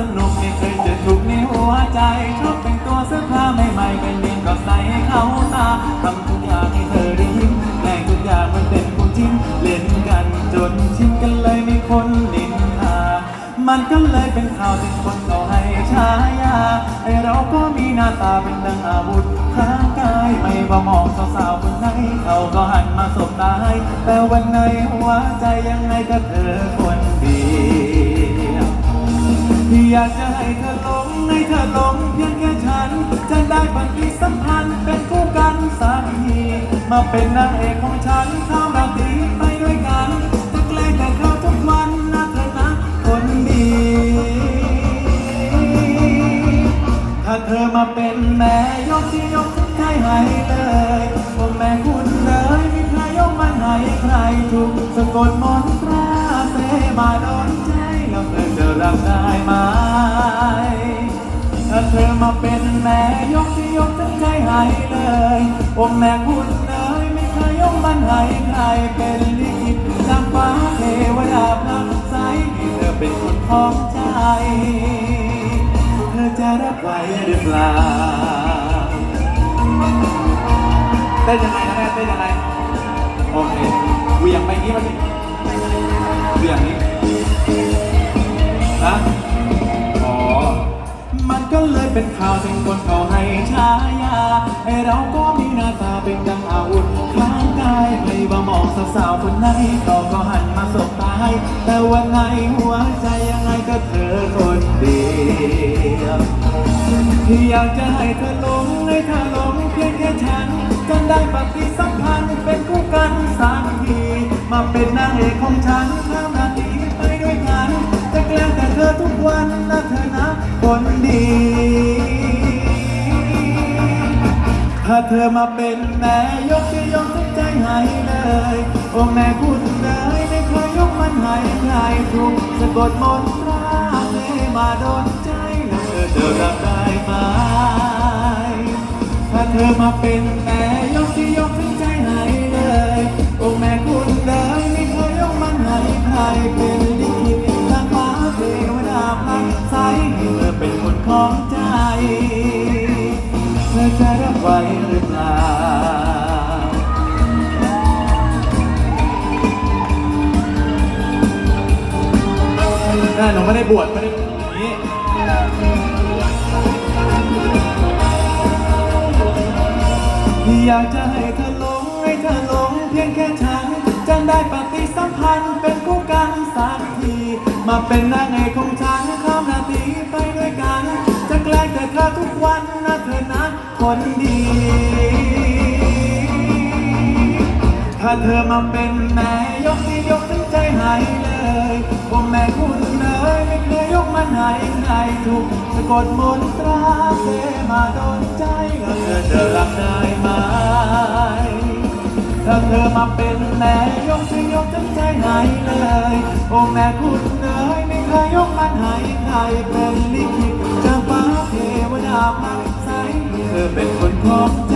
สนุกไม่เคยจอทุกในหัวใจชอบแต่งตัวเสื้อผ้าใหม่ๆกันเรียนก็ใส่ให้เขาตาทำทุกอย่างให้เธอได้ยิ้มแกล้งทุกอย่างมันเป็นคู่จิ้นเล่นกันจนชินกันเลยมีคนนินทามันก็เลยเป็นข่าวที่คนเขาให้ฉายาไอเราก็มีหน้าตาเป็นดังอาวุธข้างกายไม่ว่ามองสาวๆคนไหนเขาก็หันมาสบตาให้แต่วันในหัวใจยังไงก็เธอคนเดียว ที่อยากจะให้เธอหลงให้เธอหลงเพียงแค่ฉัน จะได้ปฏิสัมพันธ์เป็นคู่กันสักทีมาเป็นนางเอกของฉันข้ามราตรีไปด้วยกันจะแกล้งแต่เขาทุกวันนะเธอนะคนดี ถ้าเธอมาเป็นแม่ยกที่ยกให้ให้เลยพวกแม่คุณเลยมีใครยกมันให้ใครถูกสะกดมนตราเสมาโดนใจ รับได้ไหมถ้าเธอมาเป็นแม่ยกที่ยกทั้งใจให้เลยพวกแม่คุณเลยไม่เคยยกมันให้ใครเป็นลิขิตจากฟ้าเทวดาพลังใสให้เธอเป็นคนของใจ เธอจะรับไหวหรือเปล่าเต้นยังไงนะแม่เต้นยังไงโอเคเหวี่ยงไปนี้มาสิเหวี่ยงนี้ เป็นข่าวถึงคนเขาให้ฉายาไอเราก็มีหน้าตาเป็นดังอาวุธข้างกายไม่ว่ามองสาวๆคนไหนเขาก็หันมาสบตาให้แต่วันในหัวใจยังไงก็เธอคนเดียวที่อยากจะให้เธอลงให้เธอลงเพียงแค่ฉันจนได้ปฏิสัมพันธ์เป็นคู่กันสักทีมาเป็นนางเอกของฉันข้ามนาทีไปด้วยกันจะแกล้งแต่เธอทุกวันนะเธอ คนดี ถ้าเธอมาเป็นแม่ยกจะยกทั้งใจให้เลย โอ้แม่คุณเลยไม่เคยยกมันให้ใครถูกสะกดมนตราเทมาโดนใจแล้วเธอจะรับได้ไหมถ้าเธอมาเป็นแม่ ของใจ เธอจะรับไหวหรือเปล่า น่าหนูไม่ได้บวชไม่ได้อย่างนี้อยากจะให้เธอหลงให้เธอหลงเพียงแค่ฉันจะได้ปฏิสัมพันธ์เป็นคู่กันสักที มาเป็นนางเอกของฉันข้ามนาทีไป ด้วยกันะแต่เธอทุกวันนะเธอนะคนดี ถ้าเธอมาเป็นแม่ยกที่ยกทั้งใจให้เลยว่าแม่คุณเลยไม่เคยยกมันให้ใครถูกสะกดมนตราเสมาโดนใจแล้วเธอจะรับได้ไหมถ้าเธอมาเป็นแม่ยกที่ยกทั้งใจให้เลยโอ้แม่คุณเลยไม่เคยยกมันให้ใครเป็นลิขิต วดาพักใสเธอเป็นคนของใจ